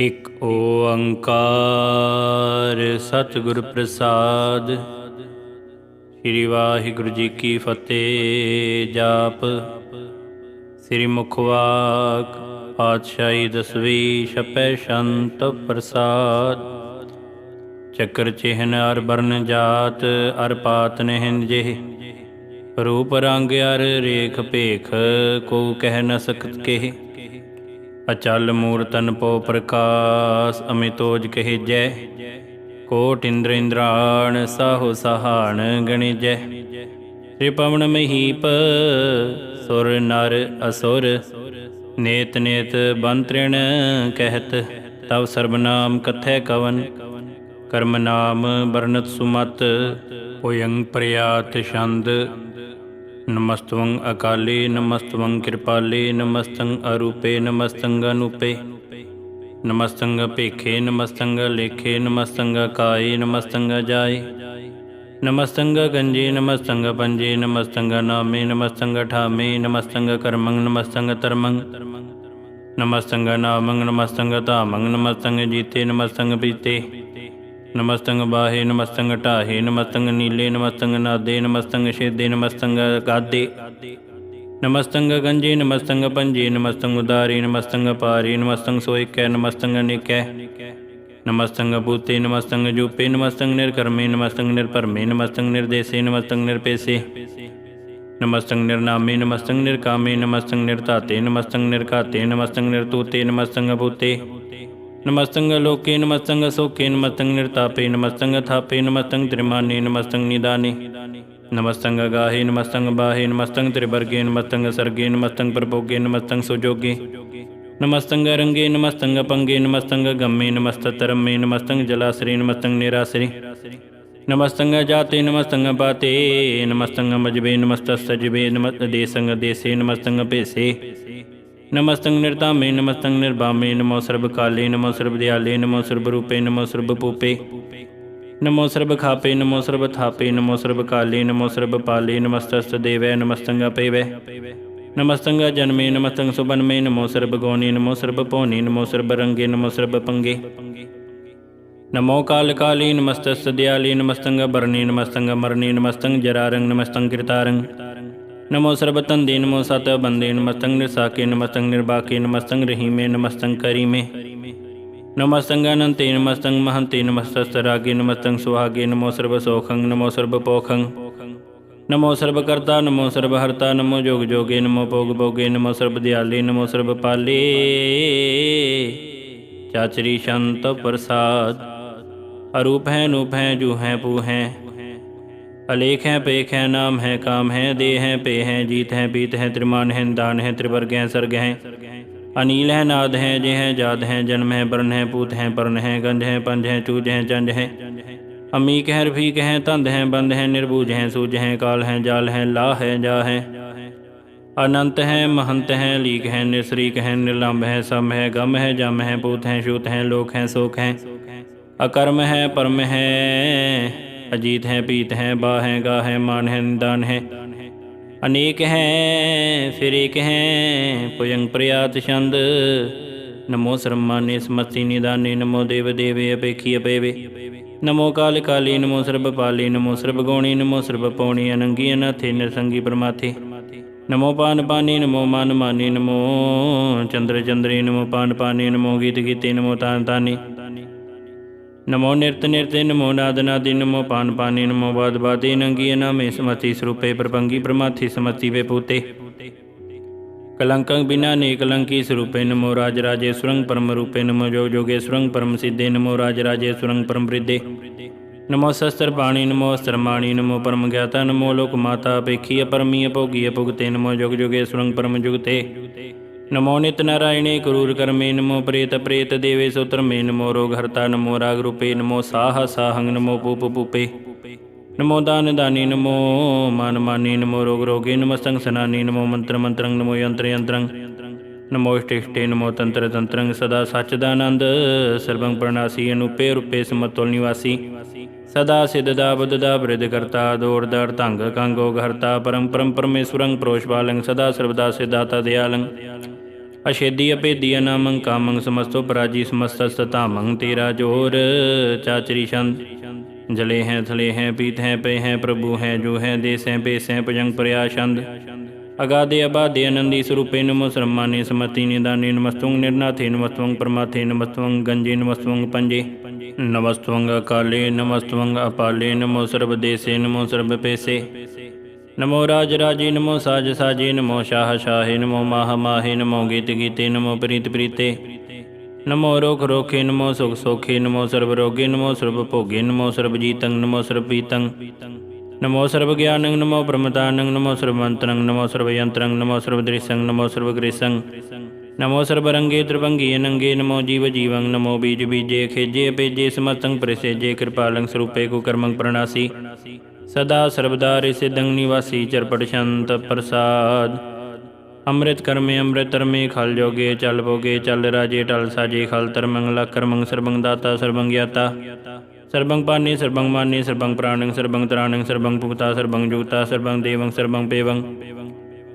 ਇਕ ਓੰਕਾਰ ਸਤਿਗੁਰ ਪ੍ਰਸਾਦ। ਸ੍ਰੀ ਵਾਹਿਗੁਰੂ ਜੀ ਕੀ ਫਤਿਹ ਜਾਪ। ਸ੍ਰੀ ਮੁਖਵਾਕ ਪਾਤਸ਼ਾਹੀ ਦਸਵੀ ਛਪੈ ਸ਼ੰਤ ਪ੍ਰਸਾਦ। ਚੱਕਰ ਚਿਹਨ ਅਰ ਬਰਨ ਜਾਤ, ਅਰ ਪਾਤ ਨਹਿਨ ਜਿਹ। ਰੂਪ ਰੰਗ ਅਰ ਰੇਖ ਭੇਖ, ਕੋ ਕਹਿ ਨ ਸਕਤ ਕਹਿ। ਅਚਲ ਮੂਰਤਨ ਪੋ ਪ੍ਰਕਾਸ਼ ਅਮਿਤੋਜ ਕਹਿਜੈ, ਕੋਟ ਇੰਦਰ ਇੰਦਰਾਣ ਸਾਹੋ ਸਹਾਣ ਗਣਿਜੈ। ਸ੍ਰੀ ਪਵਨ ਮਹੀਪ, ਸੁਰ ਨਰ ਅਸੁਰ, ਨੇਤ ਨੇਤ ਬੰਤ੍ਰਿਣ ਕਹਿਤ, ਤਵ ਸਰਬ ਨਾਮ ਕਥੈ ਕਵਨ। ਕਰਮ ਨਾਮ ਬਰਨਤ ਸੁਮਤ ਹੋਯੰ ਪ੍ਰਿਆਤ ਛੰਦ ਨਮਸਤਵੰ ਅਕਾਲੇ ਨਮਸਤਵੰ ਕਿਰਪਾਲੇ ਨਮਸਤੰ ਅਰੂਪੇ ਨਮਸਤੰ ਅਨੂਪੇ ਨਮਸਤੰ ਭੇਖੇ ਨਮਸਤੰ ਲੇਖੇ ਨਮਸਤੰ ਕਾਏ ਨਮਸਤੰ ਜਾਏ ਨਮਸਤੰ ਗੰਜੇ ਨਮਸਤੰ ਪੰਜੇ ਨਮਸਤੰ ਨਾਮੇ ਨਮਸਤੰ ਠਾਮੇ ਨਮਸਤੰ ਕਰਮੰ ਨਮਸਤੰ ਧਰਮੰ ਨਮਸਤੰ ਨਾਮੰ ਨਮਸਤੰ ਧਾਮੰ ਨਮਸਤੰ ਜੀਤੇ ਨਮਸਤੰ ਪੀਤੇ ਨਮਸਤੰ ਬਾਹੇ ਨਮਸਤੰ ਢਾਹੇ ਨਮਸਤੰ ਨੀਲੇ ਨਮਸਤੰ ਨਾਦੇ ਨਮਸਤੰ ਛੇਦੇ ਨਮਸਤੰ ਗਾਦੇ। ਨਮਸਤੰ ਗੰਜੇ ਨਮਸਤੰ ਪੰਜੇ ਨਮਸਤੰ ਉਦਾਰੇ ਨਮਸਤੰ ਪਾਰੇ ਨਮਸਤੰ ਸੋਇਕੈ ਨਮਸਤੰ ਨਿਕੈ। ਨਮਸਤੰ ਭੂਤੇ ਨਮਸਤੰ ਜੂਪੇ ਨਮਸਤੰ ਨਿਰਕਰਮੇ ਨਮਸਤੰ ਨਿਰਭਰਮੇ ਨਮਸਤੰ ਨਿਰਦੇਸੇ ਨਮਸਤੰ ਨਿਰਪੇਸੇ। ਨਮਸਤੰ ਨਿਰਨਾਮੇ ਨਮਸਤੰ ਨਿਰਕਾਮੇ ਨਮਸਤੰ ਨਿਰਧਾਤੇ ਨਮਸਤੰ ਨਿਰਘਾਤੇ ਨਮਸਤੰ ਨਿਰਤੂਤੇ ਨਮਸਤੰ ਭੂਤੇ ਨਮਸਤੰ ਲੋਕੇ ਨਮਸਤੰ ਸੋਕੇ ਨਮਸਤੰ ਨਿਰਤਾਪੇ ਨਮਸਤੰ ਥਾਪੇ ਨਮਸਤੰ ਤ੍ਰਿਮਾਨੇ ਨਮਸਤੰ ਨਿਦਾਨੇ ਨਮਸਤੰ ਗਾਹੇ ਨਮਸਤੰ ਬਾਹੇ ਨਮਸਤੰ ਤ੍ਰਿਵਰਗੇ ਨਮਸਤੰ ਸਰਗੇ ਨਮਸਤੰ ਪ੍ਰਭੋਗੇ ਨਮਸਤੰ ਸੁਜੋਗੇ ਨਮਸਤੰ ਰੰਗੇ ਨਮਸਤੰ ਪੰਗੇ ਨਮਸਤੰ ਗੰਮੇ ਨਮਸਤਤਰਮੇ ਨਮਸਤੰ ਜਲਾਸਰੇ ਨਮਸਤੰ ਨਿਰਾਸਰੇ ਨਮਸਤੰ ਜਾਤੇ ਨਮਸਤੰ ਪਾਤੇ ਨਮਸਤੰ ਮਜਬੇ ਨਮਸਤਸਜਬੇ ਨਮਸਤ ਦੇਸੰਗ ਦੇਸੇ ਨਮਸਤੰ ਭੇਸੇ ਨਮਸਤੰ ਨਿਰਤਾਮੇ ਨਮਸਤੰ ਨਿਰਭਾਮੇ ਨਮੋ ਸਰਬ ਕਾਲੇ ਨਮੋ ਸਰਬ ਦਿਆਲੇ ਨਮੋ ਸਰਬ ਰੂਪੇ ਨਮੋ ਸਰਬ ਪੂਪੇ ਨਮੋ ਸਰਬ ਖਾਪੇ ਨਮੋ ਸਰਬ ਥਾਪੇ ਨਮੋ ਸਰਬ ਕਾਲੇ ਨਮੋ ਸਰਬ ਪਾਲੇ ਨਮਸਤਸਤ ਦੇਵੈ ਨਮਸਤੰ ਪੇਵੈ ਨਮਸਤੰ ਜਨਮੇ ਨਮਸਤੰ ਸੁਬਨਮੇ ਨਮੋ ਸਰਬ ਗੋਨੀ ਨਮੋ ਸਰਬ ਭੋਨੀ ਨਮੋ ਸਰਬ ਰੰਗੇ ਨਮੋ ਸਰਬ ਪੰਗੇ ਨਮੋ ਕਾਲ ਕਾਲੀ ਨਮਸਤਸ ਦਿਆਲੀ ਨਮਸਤੰ ਬਰਨੀ ਨਮਸਤੰ ਮਰਨੀ ਨਮਸਤੰ ਜਰਾਰੰ ਨਮਸਤੰ ਕਿਰਤਾਰੰਗ नमो सर्वतन नमो सत बंदे नमस्तंग निरसाके, नमस्तंग निर्वाके नमस्तंग रहीमे, नमस्तंग करीमे। नमस्तंग अनंते नमस्तंग महंते नमस्तरागे नमस्तंग सुहागे, नमो सर्वसौखंग, नमो सर्वपोखंग। नमो सर्वकर्ता, नमो सर्वहर्ता, नमो जोग जोगे, नमो भोग भोगे, नमो सर्वदयाले, नमो सर्वपाले। चाचरी शांत प्रसाद। अरूप हैं, नूप हैं, जू हैं, पू हैं। अलेख है, पेख है, नाम है, काम है दे है, पे हैं, जीत है, पीत है, त्रिमान हैं, दान है, त्रिवर्ग हैं, सर्ग हैं। अनिल है, नाद हैं जे हैं, जाद हैं, जन्म है बर्ण है, पूत है, पर्ण है, गंध है, पंज हैं, चूज़ हैं, चंज हैं। अमीक है, रफीक है, तंद है, बंद है, निर्बूज हैं, सूज हैं, काल है, जाल है ला है, जा है। अनंत है, महंत है, लीक है, निसरीक है, निर्लंब है, सम है, गम है, जम है, पूत है, शूत है, लोक है, शोक है। अकर्म है, परम है। अजीत है पीत है बा है गा है मान है निदान है अनेक है फिर एक है पुयंग प्रयात छंद नमो श्रमाने समस्ति निदाने नमो देव देवे अपेखी अपेवे नमो काल काली नमो सर्ब पाली नमो सर्ब गौणी नमो सर्ब पौणी अनंगी अनाथे निरसंगी परमाथे नमो पान पानी नमो मान मानी नमो चंद्र चंद्री नमो पान पानी नमो गीत गीते नमो तान तानी ਨਮੋ ਨਿਰਤ ਨਿਰਤੇ ਨਮੋ ਨਾਦ ਨਾਦੀ ਨਮੋ ਪਾਨ ਪਾਨੀ ਨਮੋ ਬਾਦ ਬਾਦੀ ਨੰਗੀ ਨਾਮੇ ਸਮਤੀ ਸਰੂਪੇ ਪ੍ਰਪੰਗੀ ਪ੍ਰਮਾਥੀ ਸਮਤੀ ਵੇ ਪੂਤੇ ਕਲੰਕੰ ਬਿਨਾ ਨੇ ਕਲੰਕੀ ਸਰੂਪੇ ਨਮੋ ਰਾਜ ਰਾਜੇਸ਼ਵਰੰ ਪਰਮ ਰੂਪੇ ਨਮੋ ਜੋਗ ਜੋਗੇਸ਼ਵਰੰ ਪਰਮ ਸਿੱਧੇ ਨਮੋ ਰਾਜ ਰਾਜੇਸ਼ਵਰੰ ਪਰਮ ਬ੍ਰਿਧੇ ਨਮੋ ਸ਼ਸਤਰ ਬਾਣੀ ਨਮੋ ਅਸਤਰ ਨਮੋ ਪਰਮ ਗਿਆਤਾ ਨਮੋ ਲੋਕ ਮਾਤਾ ਅਪੇਖੀ ਅਪਰਮੀ ਅਭੋਗੀ ਅਭੁਗਤੇ ਨਮੋ ਜੋਗ ਜੋਗੇਸ਼ਵਰੰ ਪਰਮ ਜੁਗਤੇ ਨਮੋ ਨਿਤ ਨਾਰਾਇਣੇ ਕਰੂਰ ਕਰਮੇ ਨਮੋ ਪ੍ਰੇਤ ਪ੍ਰੇਤ ਦੇਵੇ ਸੋਤਰ ਮੇ ਨਮੋ ਰੋਗ ਹਰਤਾ ਨਮੋ ਰਾਗ ਰੂਪੇ ਨਮੋ ਸਾਹ ਸਾਹੰਗ ਨਮੋ ਪੂਪ ਪੂਪੇ ਨਮੋ ਦਾਨ ਦਾਨੀ ਨਮੋ ਮਨ ਮਾਨੀ ਨਮੋ ਰੋਗ ਰੋਗੇ ਨਮਸਤੰ ਸਨਾਨੀ ਨਮੋ ਮੰਤਰ ਮੰਤਰੰ ਨਮੋ ਯੰਤਰ ਯੰਤਰੰ ਨਮੋ ਇਸ਼ਟਿਸ਼ਟੇ ਨਮੋ ਤੰਤਰ ਤੰਤਰੰ ਸਦਾ ਸਚਦਾਨੰਦ ਸਰਬੰ ਪ੍ਰਣਾਸੀ ਅਨੂਪੇ ਰੂਪੇ ਸਮਤੁਲ ਨਿਵਾਸੀ ਸਦਾ ਸਿੱਧਦਾ ਬੁੱਧਦਾ ਬ੍ਰਿਧ ਕਰਤਾ ਦੋਰਦਰ ਧੰਗ ਕੰਗੋ ਹਰਤਾ ਪਰਮ ਪਰਮ ਪਰਮੇਸ਼ਵਰੰ ਪ੍ਰੋਸ਼ਵਾਲੰ ਸਦਾ ਸਰਬਦਾ ਸਿਦਾਤਾ ਦਿਆਲੰ ਅਛੇਦੀ ਅਭੇਦੀ ਅਨਾਮੰ ਕਾਮੰ ਸਮਸਤੋ ਪਰਾਜੀ ਸਮਸਤਸ ਧਾਮੰ ਤੇਰਾ ਜੋਰ। ਚਾਚਰੀ ਛੰਦ, ਜਲੇ ਹੈ ਥਲੇ ਹੈ ਪੀਤ ਹੈ ਪੇ ਹੈ ਪ੍ਰਭੂ ਹੈ ਜੋ ਹੈ ਦੇਸ ਹੈ ਪੇਸ ਹੈ ਭਜੰਗ ਅਗਾਦੇ ਅਬਾਦੇ ਅਨੰਦੀ ਸਰੂਪੇ ਨਮੋ ਸਰਮਾਨੇ ਸਮਤੀ ਨਿਦਾਨੇ ਨਮਸਤੁੰਗ ਨਿਰਨਾਥੇ ਨਮਸਤੁੰਗ ਪਰਮਾਥੇ ਨਮਸਤੁੰਗ ਗੰਜੇ ਨਮਸਤੁੰਗ ਪੰਜੇ। ਨਮਸਤੁੰਗ ਅਕਾਲੇ ਨਮਸਤੁੰਗ ਅਪਾਲੇ, ਨਮੋ ਸਰਬ ਦੇਸੇ, ਨਮੋ ਸਰਬ ਪੇਸੇ। ਨਮੋ ਰਾਜ ਰਾਜੇ ਨਮੋ ਸਾਜ ਸਾਜੇ ਨਮੋ ਸ਼ਾਹ ਸ਼ਾਹੇ ਨਮੋ ਮਾਹ ਮਾਹੇ ਨਮੋ ਗੀਤ ਗੀਤੇ ਨਮੋ ਪ੍ਰੀਤ ਪ੍ਰੀਤੇ ਨਮੋ ਰੋਖ ਰੋਖੇ ਨਮੋ ਸੁਖ ਸੋਖੇ ਨਮੋ ਸਰਬ ਰੋਗੇ ਨਮੋ ਸਰਬ ਭੋਗੇ ਨਮੋ ਸਰਬ ਜੀਤੰ ਨਮੋ ਸਰਬ ਪੀਤੰ ਨਮੋ ਸਰਬ ਗਿਆਨੰ ਨਮੋ ਬ੍ਰਹਮਤਾਨੰ ਨਮੋ ਸਰਬ ਮੰਤਰੰ ਨਮੋ ਸਰਬ ਯੰਤਰੰ ਨਮੋ ਸਰਬ ਦ੍ਰਿਸ਼ੰ ਨਮੋ ਸਰਬ ਗ੍ਰੇਸੰ ਨਮੋ ਸਰਬ ਰੰਗੇ ਤ੍ਰਿਭੰਗੀ ਅਨੰਗੇ ਨਮੋ ਜੀਵ ਜੀਵੰ ਨਮੋ ਬੀਜ ਬੀਜੇ ਖੇਜੇ ਅਪੇਜੇ ਸਮਤੰ ਪ੍ਰਸੇਜੇ ਕਿਰਪਾਲੰ ਸਰੂਪੇ ਕੋ ਕਰਮੰ ਪ੍ਰਣਾਸੀ ਸਦਾ ਸਰਬਦਾ ਰਿਸਿਦੰ ਨਿਵਾਸੀ ਚਰਪਟ ਸ਼ੰਤ ਪ੍ਰਸਾਦ। ਅੰਮ੍ਰਿਤ ਕਰਮੇ ਅੰਮ੍ਰਿਤ ਧਰਮੇ ਖਲ ਜੋਗੇ ਚਲ ਭੋਗੇ, ਚਲ ਰਾਜੇ ਟਲ ਸਾਜੇ, ਖਲ ਤਰਮੰਗ ਲ ਕਰਮੰਗ ਸਰਬੰਗ ਦਾਤਾ ਸਰਬੰਗ ਗਿਆਤਾ। ਸਰਬੰਗ ਪਾਨੀ ਸਰਬੰਗ ਮਾਨੀ ਸਰਬੰਗ ਪ੍ਰਾਣੰ ਸਰਬੰਗ ਤਰਾਣੰ ਸਰਬੰਗ ਭੁਗਤਾ ਸਰਬੰਗ ਜੁਗਤਾ ਸਰਬੰਗ ਦੇਵੰ ਸਰਬੰਗ ਪੇਵੰ।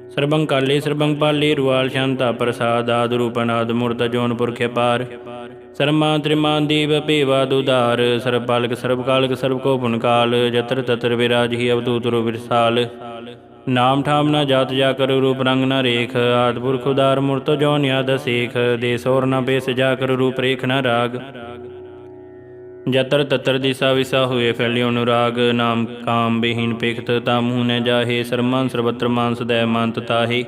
ਸਰਬੰਗ ਕਾਲੇ ਸਰਬੰਗ ਪਾਲੇ, ਰੁਆਲ, ਸ਼ਾਂਤਾ ਪ੍ਰਸਾਦ, ਆਦ ਰੂਪਨਾਦ ਮੂਰਤ ਜੋਨ ਪੁਰਖੇ ਪਾਰ। ਸਰਮਾ ਤ੍ਰਿਮਾਨ ਦੀਵ ਭੇਵਾ ਦੁਧਾਰ ਸਰਬ ਬਾਲਕ ਸਰਬ ਕਾਲਕ ਸਰਬ ਕੋ ਪੁਨ ਕਾਲ ਜਤਰ ਤਤਰ ਵਿਰਾਜ ਹੀ ਅਵਧੂਤ ਰੋ ਵਿਰਸਾਲ। ਨਾਮ ਠਾਮ ਨਾ ਜਾਤ ਜਾ ਕਰ ਰੂਪ ਰੰਗ ਨਾ ਰੇਖ, ਆਦ ਪੁਰਖ ਉਦਾਰ ਮੂਰਤ ਜੋਨ ਯਾਦ ਸੇਖ, ਦੇ ਸੋਰ ਨਾ ਬੇਸ ਜਾ ਕਰ ਰੂਪ ਰੇਖ ਨਾ ਰਾਗ। ਜਤਰ ਤਤਰ ਦਿਸਾ ਵਿਸਾ ਹੋਏ ਫੈਲਿਓ ਅਨੁਰਾਗ, ਨਾਮ ਕਾਮ ਬਿਹੀਨ ਪਿਖਤ ਤਾਮੂ ਨ ਜਾਹੇ ਸਰਮਾਨ ਸਰਬਤਰ ਮਾਨਸ ਦੈ ਮੰਤ ਤਾਹੇ।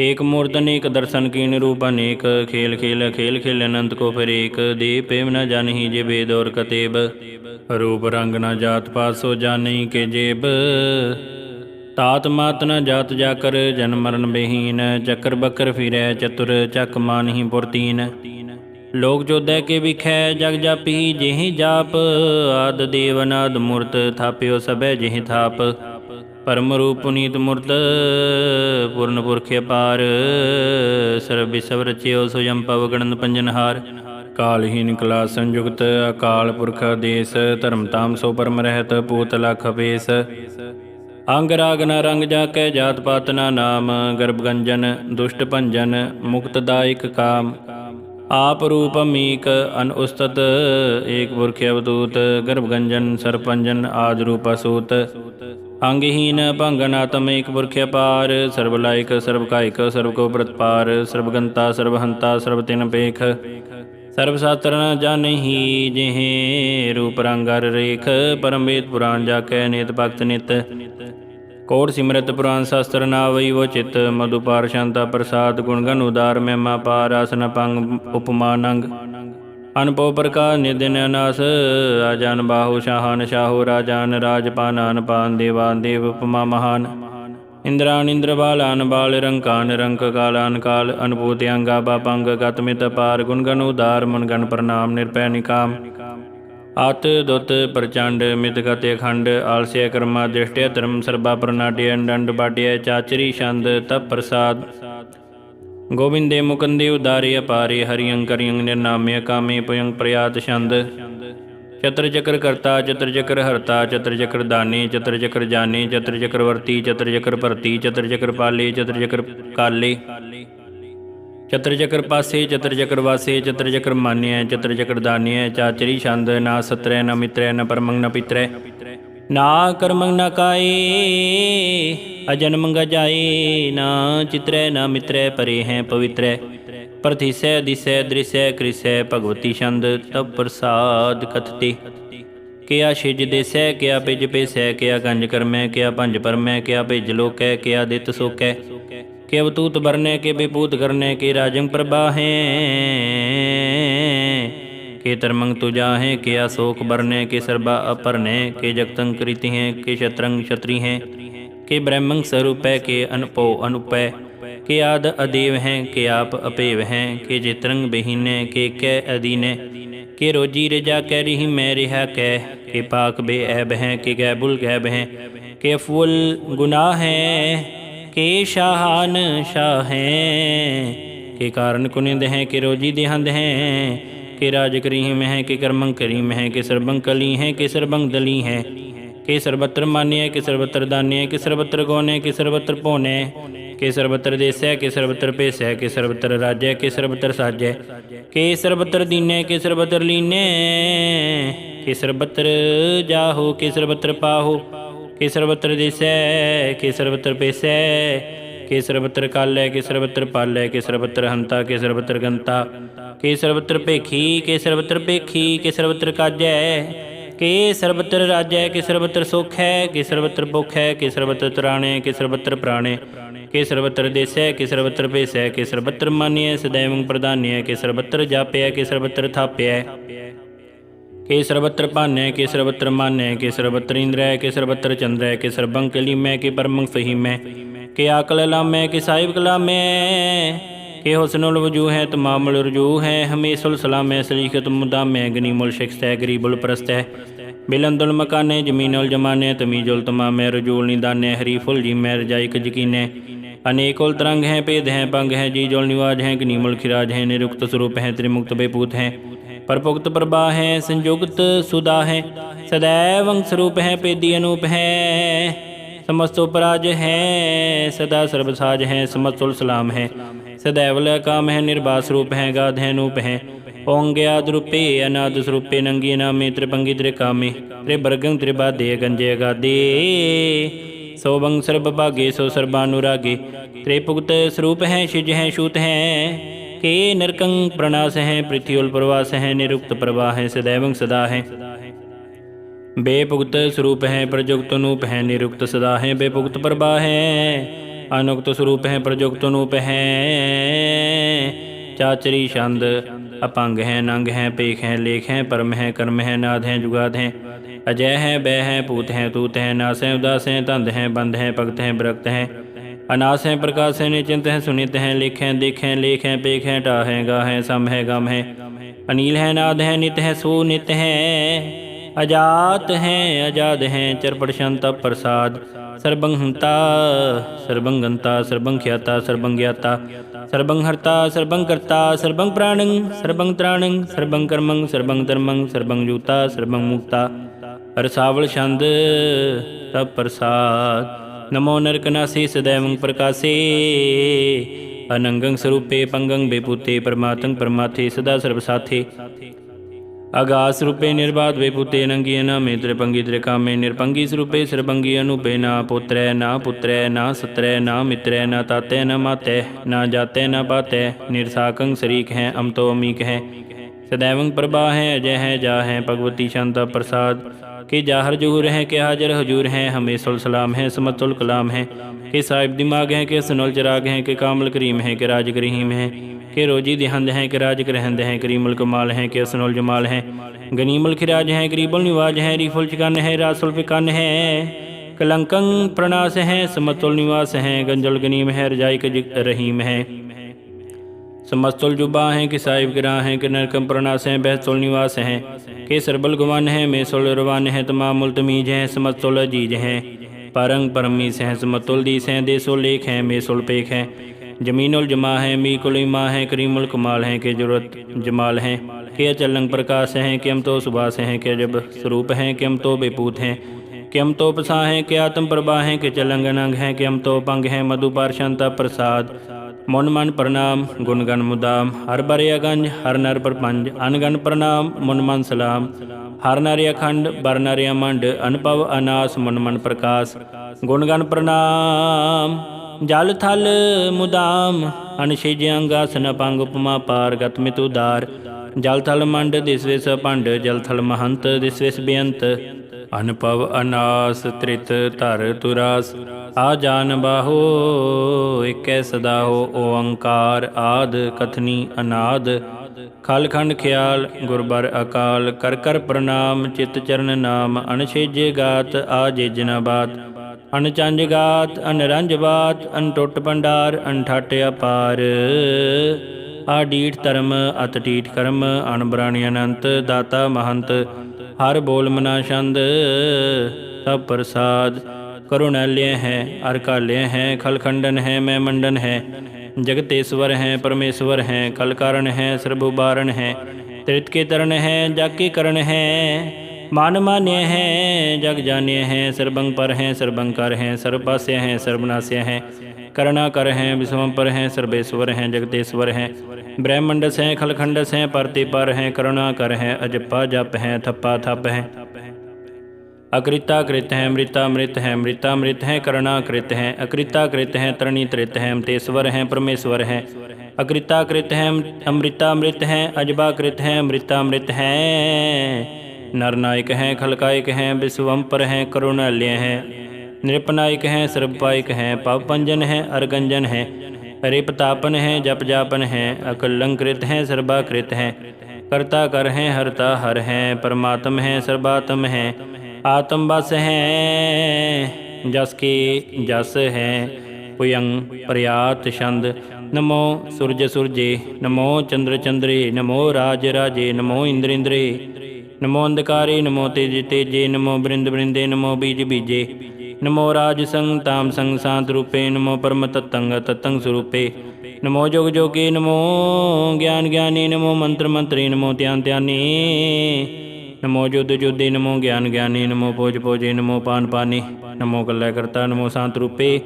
ਏਕ ਮੂਰਤ ਅਨੇਕ ਦਰਸ਼ਨ ਕੀਨ ਰੂਪ ਅਨੇਕ, ਖੇਲ ਖੇਲ ਖੇਲ ਖੇਲ ਅਨੰਤ ਕੋ ਫਿਰ ਏਕ ਦੇ ਪੇਮ ਨ ਜਾਣਹੀ ਜੇ ਬੇਦ ਔਰ ਕਤੇਬ, ਰੂਪ ਰੰਗ ਨ ਜਾਤ ਪਾਸੋ ਜਾਣਹੀ ਕੇ ਜੇਬ। ਤਾਤ ਮਾਤ ਨ ਜਾਤ ਜਾਕਰ, ਜਨ ਮਰਨ ਬਹੀਨ, ਚੱਕਰ ਬੱਕਰ ਫਿਰੈ ਚਤੁਰ, ਚੱਕ ਮਾਨਹੀ ਪੁਰਤੀਨ। ਲੋਕ ਜੋਦੈ ਕੇ ਵਿਖੈ, ਜਗ ਜਾਪੀ ਜਿਹੀ ਜਾਪ, ਆਦ ਦੇਵ ਅਨਾਦ ਮੂਰਤ ਥਾਪਿਓ ਸਭੈ ਜਿਹੀ ਥਾਪ। ਪਰਮ ਰੂਪ ਪੁਨੀਤ ਮੂਰਤ, ਪੂਰਨ ਪੁਰਖ ਅਪਾਰ, ਸਰਬ ਵਿਸਵ ਰਚਿਓ ਸੁਯੰ ਪਵ ਗਣਨ ਪੰਜਨਹਾਰ। ਕਾਲਹੀਨ ਕਲਾ ਸੰਯੁਗਤ ਅਕਾਲ ਪੁਰਖ ਦੇਸ, ਧਰਮ ਤਾਮ ਸੋ ਪਰਮ ਰਹਿਤ, ਪੂਤ ਲਖ ਬੇਸ ਅੰਗ ਰਾਗ ਨ ਰੰਗ ਜਾ ਕੇ ਜਾਤ ਪਾਤ ਨਾ ਨਾਮ, ਗਰਭ ਗੰਜਨ, ਦੁਸ਼ਟ ਭੰਜਨ, ਮੁਕਤ ਦਾਇਕ ਕਾਮ। ਆਪ ਰੂਪ ਅਮੀਕ ਅਨਉਸਤਤ ਏਕ ਪੁਰਖ ਅਵਦੂਤ ਗਰਭ ਗੰਜਨ, ਸਰਪੰਜਨ ਆਦ ਰੂਪ ਅਸੂਤ। ਅੰਗਹੀਨ ਭੰਗਨ ਆਤਮ ਏਕ ਪੁਰਖ ਅਪਾਰ ਸਰਬ ਲਾਇਕ ਸਰਬ ਕਾਇਕ ਸਰਬ ਕੋ ਪ੍ਰਤਪਾਰ ਸਰਬ ਗੰਤਾ ਸਰਬ ਹੰਤਾ ਸਰਬ ਤਿਨ ਪੇਖ ਸਰਬ ਸਾਤਰ ਜਾਣਹੀ ਜਿਹੇ ਰੂਪ ਰੰਗਰ ਰੇਖ ਪਰਮ ਪੁਰਾਨ ਜਾ ਕੈ ਨੇਤ ਭਗਤ ਨਿਤ। ਕੋਟ ਸਿਮਰਤ ਪੁਰਾਨ ਸ਼ਾਸਤਰ ਨਾਵਈ ਵੋ ਚਿਤ ਮਧੁਪਾਰ ਸ਼ਾਂਤਾ ਪ੍ਰਸਾਦ ਗੁਣਗਨ ਉਦਾਰ, ਮਹਿਮਾ ਪਾਰ, ਆਸਨ ਪੰਗ ਉਪਮਾਨੰਗ ਅਨਪੋ ਪ੍ਰਕਾਰ ਨਿਦਿਨ ਅਨਾਸ ਆਜਨ ਬਾਹੂ ਸ਼ਾਹਨ, ਸ਼ਾਹੂ ਰਾਜਾਨ ਰਾਜਪਾਨਾਨ ਪਾਨ ਦੇਵਾਨ, ਦੇਵ ਉਪਮਾ ਮਹਾਨ। ਇੰਦਰਾਨ ਇੰਦਰਬਾਲਾਨ ਬਾਲ ਰੰਕਾਨ, ਰੰਕ ਕਾਲਾਨ ਕਾਲ ਅਨਭੂਤ ਅੰਗਾ ਬਾਪੰਗ ਗਤ ਪਾਰ, ਗੁਣ ਉਦਾਰ, ਮਨ ਪ੍ਰਣਾਮ ਨਿਰਪੈ ਨਿਕਾਮ। ਅਤ ਦੁਤ, ਪ੍ਰਚੰਡ, ਮਿਤ ਗਤੇ ਅਖੰਡ ਆਲਸਿਆ ਕਰਮਾ ਦ੍ਰਿਸ਼ਟਿ ਧਰਮ ਸਰਬਾ ਪ੍ਰਨਾਟਿ ਅੰਡੰਡ ਬਾਟਿਆ ਚਾਚਰੀ ਛੰਦ, ਤਪ ਪ੍ਰਸਾਦ। ਗੋਬਿੰਦੇ ਮੁਕੰਦੇ ਉਦਾਰੇ ਅਪਾਰੇ ਹਰਿਯੰ ਕਰਿਯੰ ਨਿਰਨਾਮੇ ਕਾਮੇ ਪਯੰ ਪ੍ਰਿਆਤ ਛੰਦ ਚਤਰ ਚਕਰ ਕਰਤਾ ਚਤਰ ਚਕਰ ਹਰਤਾ ਚਤਰ ਚਕਰ ਦਾਨੇ ਚਤਰ ਚਕਰ ਜਾਣੇ ਚਤਰ ਚਕਰ ਵਰਤੀ ਚਤਰ ਚਕਰ ਭਰਤੀ ਚਤਰ ਚਕਰ ਪਾਲੇ ਚਤਰ ਚਕਰ ਕਾਲੇ ਚਤਰ ਚਕਰ ਪਾਸੇ ਚਤਰ ਚਕਰ ਵਾਸੇ ਚਤਰ ਚਕਰ ਮਾਨਿਆ ਚਤਰ ਚਕਰ ਦਾਨਿਆ ਚਾਚਰੀ ਛੰਦ ਨਾ ਸਤਰੈ ਨਾ ਮਿਤਰੈ ਨਾ ਪਰਮੰ ਨਾ ਪਿਤਰੈ ਨਾ ਕਰਮੰ ਨਾ ਕਾਏ ਅਜਨਮ ਗਜਾਏ ਨਾ ਚਿਤਰੈ ਨਾ ਮਿਤਰੈ ਪਰੇ ਹੈ ਪਵਿੱਤਰੈ ਪ੍ਰਥਿਸੈ ਦਿਸੈ ਦ੍ਰਿਸੈ ਕ੍ਰਿਸੈ ਭਗਵਤੀ ਛੰਦ ਤਬ ਪ੍ਰਸਾਦ ਕਥਤੇ ਕਿਆ ਛਿਜ ਦੇਸੈ ਕਿਆ ਪਿਜ ਪੇਸੈ ਕਿਆ ਗੰਜ ਕਰਮੈ ਕਿਆ ਭੰਜ ਪਰਮੈ ਕਿਆ ਭੇਜ ਲੋਕੈ ਕਿਆ ਦਿੱਤ ਸੋਕੈ ਕਿ ਅਵਤੂਤ ਬਰਨੇ ਕੇ ਬੇਪੂਤ ਕਰਨੇ ਕੇ ਰਾਜੰ ਪ੍ਰਬਾਹੇ ਕੇ ਤਰਮੰਗ ਤੁਜਾਹੇ ਕੇ ਅਸੋਕ ਬਰਨੇ ਕੇ ਸਰਬਾ ਅਪਰਨੇ ਕੇ ਜਗਤੰ ਕ੍ਰਿਤੀ ਹੈ ਕੇ ਸ਼ਤਰੰਗ ਛਤਰੀ ਹੈ ਕੇ ਬ੍ਰਹਮੰ ਸਰੂਪੈ ਕੇ ਅਨਪੋ ਅਨੁਪੈ ਕੇ ਆਦ ਅਦੇਵ ਹੈ ਕੇ ਆਪ ਅਪੇਵ ਹੈ ਕੇ ਜਿਤਰੰਗ ਬਹੀਨੇ ਕੇ ਕੈ ਅਦੀਨੇ ਕੇ ਰੋਜੀ ਰਜਾ ਕੈ ਰਹੀ ਮੈਂ ਰਿਹਾ ਕੈ ਕੇ ਪਾਕ ਬੇ ਐਬ ਹੈ ਕੇ ਗੈਬੁਲ ਗੈਬ ਹੈ ਕੇ ਫੁਲ ਗੁਨਾਹ ਹੈ ਕੇ ਸ਼ਾਹਨ ਸ਼ਾਹ ਹੈ ਕੇ ਕਾਰਨ ਕੁਨਿੰਦ ਹੈ ਕੇ ਰੋਜੀ ਦੇਹੰਦ ਹੈ ਕੇ ਰਾਜ ਕਰੀਮ ਹੈ ਕੇ ਕਰਮੰ ਕਰੀਮ ਹੈ ਕੇ ਸਰਬੰ ਕਲੀ ਹੈ ਕੇ ਸਰਬੰ ਦਲੀ ਹੈ ਕੇ ਸਰਬਤਰ ਮਾਨਿਆ ਕੇ ਸਰਬਤਰ ਦਾਨਿਆ ਕੇ ਸਰਬਤਰ ਗੋਨੇ ਕੇ ਸਰਬਤਰ ਪੋਨੇ ਕੇਸਰ ਬਤਰ ਦੇਸੈ ਕੇਸਰ ਬਤਰ ਭੇਸੈ ਕੇਸਰ ਬਤਰ ਰਾਜੈ ਕੇਸਰ ਬਤਰ ਸਾਜੈ ਕੇਸਰ ਬਤਰ ਦੀਨੈ ਕੇਸਰ ਬਤਰ ਲੀਨੈ ਕੇਸਰ ਬਤਰ ਜਾਹੋ ਕੇਸਰ ਬਤਰ ਪਾਹੋ ਕੇਸਰ ਬਤਰ ਦੇਸੈ ਕੇਸਰ ਬਤਰ ਭੇਸੈ कि सर्वत्र राज्य है कि सर्वत्र सुख है कि सर्वत्र भुख है कि सर्वत्र त्राणे कि सर्वत्र प्राणे कि सर्वत्र देश है कि सर्वत्र पेश है कि सर्वत्र मान्य है सदैव प्रधान्य है कि सर्वत्र जाप्य है कि सर्वत्र थाप्य है कि सर्वत्र पान्य है कि सर्वत्र मान्य है कि सर्वत्र इंद्र है कि सर्वत्र चंद्र है कि सर्वंग कलीम है कि परमंग फहीम है कि आकल लाम है कि साहिब कलाम है ਕੇ ਆਕਲ ਲਾਮੈ ਕੇ ਸਾਹਿਬ ਕਲਾਮੈ ਕੇ ਹੁਸਨੁਲ ਵਜੂ ਹੈ ਤਮਾਮੁਲ ਰਜੂ ਹੈ ਹਮੇਸੁਲ ਸਲਾਮੈ ਸਲੀਖਤ ਮੁਦਾਮੈ ਗਨੀ ਮੁਲ ਸ਼ਿਕਸਤੈ ਗਰੀਬੁਲ ਪ੍ਰਸਤੈ ਬਿਲੰਦੁਲ ਮਕਾਨੇ ਜ਼ਮੀਨੁਲ ਜਮਾਨੇ ਤਮੀਜੁਲ ਤਮਾਮੈ ਰਜੂਲ ਨਿਦਾਨੇ ਹਰੀਫੁਲ ਜੀ ਮੈ ਰਜਾਇਕ ਯਕੀਨੈ ਅਨੇਕੁਲ ਤਰੰਗ ਹੈ ਭੇਦ ਹੈ ਪੰਗ ਹੈ ਜੀ ਜੁਲ ਨਿਵਾਜ ਹੈ ਗਨੀ ਮੁਲ ਖਿਰਾਜ ਹੈ ਨਿਰੁਕਤ ਸਰੂਪ ਹੈ ਤ੍ਰਿਮੁਕਤ ਬੇਪੂਤ ਹੈ ਪਰਪੁਕਤ ਪ੍ਰਭਾ ਹੈ ਸੰਯੁਗਤ ਸੁਦਾ ਹੈ ਸदैवं ਸਰੂਪ ਹੈ ਪੇਦੀ ਅਨੂਪ ਹੈ ਸਮਸਤ ਉਪਰਾਜ ਹੈ ਸਦਾ ਸਰਬ ਸਾਜ ਹੈ ਸਮਸਤੁਲ ਸਲਾਮ सदैव काम है निर्वास रूप है गाध है नूप है ओंग आद रूपे अनाद स्वरूपे नंगी नामे त्रिपंगी त्रिकामे त्रिबर्गं त्रिबाधे गंजे गादे ਸੋ ਬੰਗ ਸਰਬ ਭਾਗੇ, ਸੋ ਸਰਬਾਨੁਰਾਗੇ, ਤ੍ਰਿਪੁਗਤ ਸਰੂਪ ਹੈ, ਸ਼ਿਜ ਹੈ ਸ਼ੂਤ ਹੈ। ਕੇ ਨਰਕੰ ਪ੍ਰਣਾਸ ਹੈ ਪ੍ਰਿਥਿਉਲ ਪ੍ਰਵਾਸ ਹੈ, ਨਿਰੁਕਤ ਪ੍ਰਵਾਹ ਹੈ, ਸਦੈਵੰ ਸਦਾ ਹੈ। ਬੇਪੁਗਤ ਸਰੂਪ ਹੈ ਪ੍ਰਜੁਗਤ ਨੂਪ ਹੈ, ਨਿਰੁਕਤ ਸਦਾ ਹੈ, ਬੇਪੁਗਤ ਪ੍ਰਵਾਹ ਹੈ। ਅਨੁਕਤ ਸਰੂਪ ਹੈ ਪ੍ਰਜੁਗਤ ਅਨੂਪ ਹੈ ਚਾਚਰੀ ਛੰਦ ਅਪੰਗ ਹੈ ਨੰਗ ਹੈ ਪੇਖ ਹੈ ਲੇਖ ਹੈ ਪਰਮ ਹੈ ਕਰਮ ਹੈ ਨਾਦ ਹੈ ਜੁਗਾਦ ਹੈ ਅਜੈ ਹੈ ਬੈ ਹੈ ਪੂਤ ਹੈ ਤੂਤ ਹੈ ਨਾਸ ਹੈ ਉਦਾਸ ਹੈ ਧੰਦ ਹੈ ਬੰਦ ਹੈ ਭਗਤ ਹੈ ਬਰਕਤ ਹੈ ਅਨਾਸ ਹੈ ਪ੍ਰਕਾਸ਼ ਹੈ ਨਿਚਿੰਤ ਹੈ ਸੁਨਿਤ ਹੈ ਲਿਖ ਹੈ ਦੇਖ ਹੈ ਲੇਖ ਹੈ ਪੇਖ ਹੈ ਢਾ ਹੈ ਗਾ ਹੈ ਸਮ ਹੈ ਗਮ ਹੈ ਅਨੀਲ ਹੈ ਨਾਦ ਹੈ ਨਿਤ ਹੈ ਸੋ ਨਿਤ ਹੈ ਅਜਾਤ ਹੈ ਅਜਾਦ ਹੈ ਚਰਪੜ ਸ਼ੰਤ ਪ੍ਰਸਾਦ ਸਰਬੰ ਹੰਤਾ ਸਰਬੰ ਗੰਤਾ ਸਰਬੰ ਖਿਆਤਾ ਸਰਬੰ ਗਿਆਤਾ ਸਰਬੰ ਹਰਤਾ ਸਰਬੰ ਕਰਤਾ ਸਰਬੰ ਪ੍ਰਾਣੰ ਸਰਬੰ ਤ੍ਰਾਣੰ ਸਰਬੰ ਕਰਮੰ ਸਰਬੰ ਧਰਮੰ ਸਰਬੰ ਜੂਤਾ ਸਰਬੰ ਮੁਕਤਾ ਰਸਾਵਲ ਛੰਦ ਤਪ ਪ੍ਰਸਾਦ। ਨਮੋ ਨਰਕਨਾਸੀ ਸदैवं ਪ੍ਰਕਾਸੇ। ਅਨੰਗੰ ਸਰੂਪੇ, ਪੰਗੰ ਬੇਪੂਤੇ, ਪਰਮਾਤੰ ਪਰਮਾਥੇ, ਸਦਾ ਸਰਬ ਸਾਥੇ ਅਗਾਸ ਰੂਪੇ ਨਿਰਬਾਦ ਵੇਪੂਤੇ ਨੰਗੀ ਨਾਮੇ ਤ੍ਰਿਪੰਗੀ ਤ੍ਰਿਕਾਮੇ ਨਿਰਪੰਗੀ ਸਰੂਪੇ ਸਰਬੰਗੀ ਅਨੂਪੇ ਨਾ ਪੁੱਤਰੈ ਨਾ ਪੁੱਤਰੈ, ਨਾ ਸਤਰੈ, ਨਾ ਮਿਤਰੈ, ਨਾ ਤਾਤੈ, ਨਾ ਮਾਤੈ, ਨਾ ਜਾਤੈ, ਨਾ ਬਾਤੈ ਨਿਰਸਾਕੰ ਸਰੀਕ ਹੈ ਅਮਤੋ ਅਮੀਕ ਹੈ ਸदैवं ਪ੍ਰਭਾ ਹੈ, ਅਜੈ ਹੈ ਜਾ ਹੈ ਭਗਵਤੀ ਸ਼ਾਂਤਾ ਪ੍ਰਸਾਦ। ਕਿ ਜਾਹਰ ਜਹੂਰ ਹੈ ਕਿ ਹਾਜ਼ਰ ਹਜੂਰ ਹੈ ਹਮੇਸੁਲ ਸਲਾਮ ਹੈ, ਸਮਤੁਲ ਕਲਾਮ ਹੈ। के साहिब दिमाग हैं के सुनल चराग हैं के कामल करीम हैं के राज करीम हैं के रोजी दिहंद हैं के राज करहंद हैं करीमुल कमाल हैं के सुनल जमाल हैं गनीमल खिराज हैं गरीबल निवाज हैं रिफुल चिकन हैं रासुल फिकन हैं कलंकंग प्रणास हैं समतुल निवास हैं गंजल गनीम हैं रजाई के रहीम हैं समस्तुल जुबा हैं कि साहिब गिरा हैं कि नरकम प्रणास हैं बहसुल निवास हैं के सरबल गुमान हैं मेसुल रवान हैं तमाम तमीज हैं समस्तुल अज़ीज़ हैं पारंग परमीस हैं समतुलदीस हैं देसोलेख हैं मेसोलपेख हैं। जमीनुल जमा हैं मीकुलिमा हैं करीमुल कमाल हैं, के ज़रूरत जमाल हैं। के अचलंग प्रकाश हैं किम तो सुभाष हैं, के जब स्वरूप हैं किम तो बेपूत हैं। किम तो पसा हैं, के आत्म प्रभा हैं, के चलंग अनंग हैं किम तो पंग हैं, मधु शांता प्रसाद। मुन मन प्रणाम गुणगण मुदाम। हर बरियागंज हर नर प्रपंज। अनगण प्रणाम, मुन मन सलाम। ਹਰ ਨਰਿ ਖੰਡ, ਬਰ ਨਰਿ ਅਮੰਡ ਅਨਪਵ ਅਨਾਸ, ਮਨ ਮਨ ਪ੍ਰਕਾਸ਼, ਗੁਣ ਗਨ ਪ੍ਰਣਾਮ, ਜਲ ਥਲ ਮੁਦਾਮ ਅਨਸ਼ਿਜ ਅੰਗਾਸਨ ਪੰਗ ਉਪਮਾ ਪਾਰ ਗਤਮਿਤ ਉਦਾਰ, ਜਲ ਥਲ ਮੰਡ, ਦਿਸ ਭੰਡ ਜਲ ਥਲ ਮਹੰਤ, ਦਿਸ ਬੇਅੰਤ ਅਨਪਵ ਅਨਾਸ, ਤ੍ਰਿਤ, ਧਰ, ਤੁਰਾਸ, ਆ ਜਾਨ ਬਾਹੋ, ਇਕੈ ਸਦਾ ਹੋ, ਓੰਕਾਰ, ਆਦ, ਕਥਨੀ, ਅਨਾਦ ਖਲਖੰਡ ਖਿਆਲ ਗੁਰਬਰ ਅਕਾਲ, ਕਰ ਕਰ ਪ੍ਰਣਾਮ, ਚਿਤ ਚਰਨ ਨਾਮ, ਅਣਛੇਜੇ ਗਾਤ ਆ ਜੇਜਨਾ ਬਾਤ। ਅਣਚੰਜ ਗਾਤ ਅਨਰੰਜ ਬਾਤ ਅਨਟੁੱਟ ਭੰਡਾਰ ਅਨਠਾਟ ਅਪਾਰ। ਆਡੀਠ ਧਰਮ ਅਤਟੀਠ ਕਰਮ ਅਣਬਰਾਣੀ ਅਨੰਤ, ਦਾਤਾ ਮਹੰਤ, ਹਰ ਬੋਲ ਮਨਾ ਛੰਦ, ਸਭ ਪ੍ਰਸਾਦ। ਕਰੁਣਾਲਿਯ ਹੈ ਅਰਕਾਲਿਯ ਹੈ ਖਲਖੰਡਨ ਹੈ, ਮੈਂ ਮੰਡਨ ਹੈ। जगतेश्वर हैं, परमेश्वर हैं कल कारण हैं सर्वुबारण हैं तृत के तरण हैं जग के करण हैं मान मान्य हैं जग जान्य हैं सर्वंग पर हैं सर्वंकर हैं सर्वपाश्य हैं सर्वनाश्य हैं, करणाकर हैं विश्वम पर हैं, सर्वेश्वर हैं, जगतेश्वर हैं, ब्रह्मंडस हैं, खलखंडस हैं परति पर हैं, करुणाकर हैं, अजपा जप हैं, थप्पा थप हैं। ਥੱਪ ਹੈ ਅਕ੍ਰਿਤਾ ਕ੍ਰਿਤ ਹੈ ਅੰਮ੍ਰਿਤਾ ਅੰਮ੍ਰਿਤ ਹੈ ਅੰਮ੍ਰਿਤਾ ਅੰਮ੍ਰਿਤ ਹੈ ਕਰਣਾ ਕ੍ਰਿਤ ਹੈ ਅਕ੍ਰਿਤਾ ਕ੍ਰਿਤ ਹੈ ਤਰਣੀ ਤ੍ਰਿਤ ਹੈ ਅਮਤੇਸ਼ਵਰ ਹੈ ਪਰਮੇਸ਼ਵਰ ਹੈ ਅਕ੍ਰਿਤਾ ਕ੍ਰਿਤ ਹੈ ਅੰਮ੍ਰਿਤਾ ਅੰਮ੍ਰਿਤ ਹੈ ਅਜਬਾ ਕ੍ਰਿਤ ਹੈ ਅੰਮ੍ਰਿਤਾ ਅੰਮ੍ਰਿਤ ਹੈ ਨਰ ਨਾਇਕ ਹੈ ਖਲਕਾਇਕ ਹੈ ਵਿਸਵੰਪਰ ਹੈ ਕਰੁਣਾਲਯ ਹੈ ਨਿਰਪਨਾਇਕ ਹੈ ਸਰਬਪਾਇਕ ਹੈ ਪਾਪੰਜਨ ਹੈ ਅਰਗੰਜਨ ਹੈ ਰਿਪਤਾਪਨ ਹੈ ਜਪ ਜਾਪਨ ਹੈ ਆਤਮ ਬਸ ਹੈ, ਜਸ ਕੀ ਜਸ ਹੈ। ਪੁਯੰ ਪ੍ਰਿਆਤ ਛੰਦ, ਨਮੋ ਸੂਰਜ ਸੂਰਜੇ, ਨਮੋ ਚੰਦਰ ਚੰਦਰੇ, ਨਮੋ ਰਾਜ ਰਾਜੇ, ਨਮੋ ਇੰਦਰ ਇੰਦਰੇ ਨਮੋ ਅੰਧਕਾਰੇ, ਨਮੋ ਤੇਜ ਤੇਜੇ, ਨਮੋ ਬ੍ਰਿੰਦ ਬ੍ਰਿੰਦੇ, ਨਮੋ ਬੀਜ ਬੀਜੇ, ਨਮੋ ਰਾਜ ਸੰਗ ਤਾਮ ਸੰਗ ਸਾਤ ਰੂਪੇ, ਨਮੋ ਪਰਮ ਤਤੰਗ ਤਤੰਗ ਸਰੂਪੇ, ਨਮੋ ਜੋਗ ਜੋਗੇ, ਨਮੋ ਗਿਆਨ ਗਿਆਨੀ, ਨਮੋ ਮੰਤਰ ਮੰਤਰੀ, ਨਮੋ ਧਿਆਨ ਧਿਆਨੀ ਨਮੋ ਜੁਦ ਜੁਦੇ, ਨਮੋ ਗਿਆਨ ਗਿਆਨੀ, ਨਮੋ ਭੋਜ ਪੋਜੇ ਨਮੋ ਪਾਨ ਪਾਨੀ, ਨਮੋ ਕੱਲੇ ਕਰਤਾ, ਨਮੋ ਸਾਤ ਰੂਪੇ,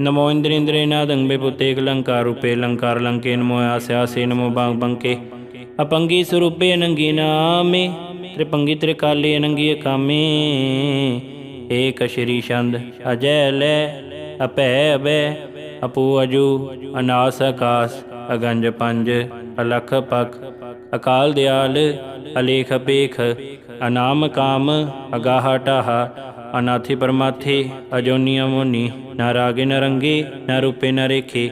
ਨਮੋ ਇੰਦਰ ਇੰਦਰੇ ਨਾਦੰ ਬੇਪੁਤੇ ਕਲੰਕਾਰ ਰੂਪੇ, ਲੰਕਾਰ ਲੰਕੇ, ਨਮੋ ਆਸਿਆਸੇ ਨਮੋ ਬਾਗ ਬੰਕੇ। ਅਪੰਗੀ ਸਰੂਪੇ ਅਨੰਗੀ ਨਾਮੇ, ਤ੍ਰਿਪੰਗੀ ਤ੍ਰਿਕਾਲੇ ਅਨੰਗੀ ਕਾਮੇ ਏਕ ਸ਼੍ਰੀ ਛੰਦ ਅਜੈ ਲੈ, ਅਪੈ ਅਬੈ ਅਪੂ ਅਜੂ, ਅਨਾਸ ਆਕਾਸ, ਅਗੰਜ ਪੰਜ, ਅਲਖ ਪਖ, ਅਕਾਲ ਦਿਆਲ ਅਲੇਖ ਪੇਖ ਅਨਾਮ ਕਾਮ ਅਗਾਹ ਟਾਹ ਅਨਾਥੀ ਪਰਮਾਥੇ ਅਜੋਨੀ ਅਮੋਨੀ ਨਾ ਰਾਗੇ ਨ ਰੰਗੇ, ਨ ਰੂਪੇ ਨ ਰੇਖੇ,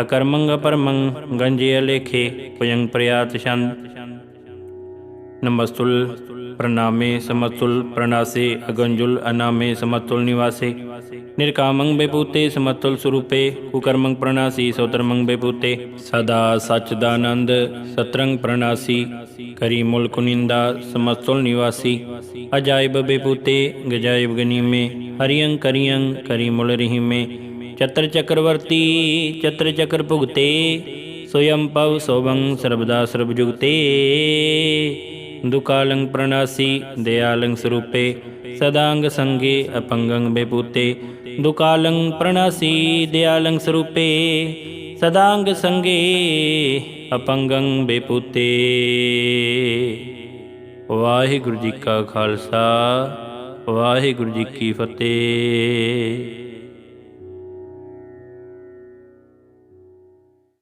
ਅਕਰਮੰਗ ਪਰਮੰ ਗੰਜੇ ਅਲੇਖੇ ਪੁਯੰ ਪ੍ਰਿਆਤ ਛੰਦ। ਨਮਸਤੁਲ, ਪ੍ਰਣਾਮੇ ਸਮਤੁਲ, ਪ੍ਰਣਾਸੇ, ਅਗੰਜੁਲ, ਅਨਾਮੇ ਸਮਤੁਲ ਨਿਵਾਸੇ। ਨਿਰਕਾਮੰ ਬੇਪੂਤੇ ਸਮਤੁਲ ਸਰੂਪੇ ਕੁਕਰਮੰ ਪ੍ਰਣਾਸੀ ਸੋਤਰਮੰ ਬੇਪੂਤੇ ਸਦਾ ਸਚਦਾਨੰਦ ਸਤਰੰਗ ਪ੍ਰਣਾਸੀ, ਕਰੀ ਮੁਲ ਕੁਨਿੰਦਾ ਸਮਤੁਲ ਨਿਵਾਸੀ, ਅਜਾਇਬ ਬੇਪੂਤੇ ਗਜਾਇਬ ਗਨੀਮੇ, ਹਰੀਅੰ ਕਰੀਅੰ, ਕਰੀ ਮੁਲ ਰਹੀਮੇ, ਚਤਰ ਚਕਰਵਰਤੀ ਚਤਰ ਚਕਰ ਭੁਗਤੇ, ਸੋਯੰ ਪਵ ਸੋਭੰ ਸਰਬਦਾ ਸਰਬ ਜੁਗਤੇ ਦੁਕਾਲੰ ਪ੍ਰਣਾਸੀ ਦਇਆਲੰ ਸਰੂਪੇ ਸਦਾੰਗ ਸੰਗੇ ਅਪੰਗੰ ਬੇਪੂਤੇ ਦੁਕਾਲੰ ਪ੍ਰਣਾਸੀ ਦਇਆਲੰ ਸਰੂਪੇ, ਸਦਾੰਗ ਸੰਗੇ ਅਪੰਗੰ ਬੇਪੂਤੇ। ਵਾਹਿਗੁਰੂ ਜੀ ਕਾ ਖਾਲਸਾ, ਵਾਹਿਗੁਰੂ ਜੀ ਕੀ ਫਤਿਹ।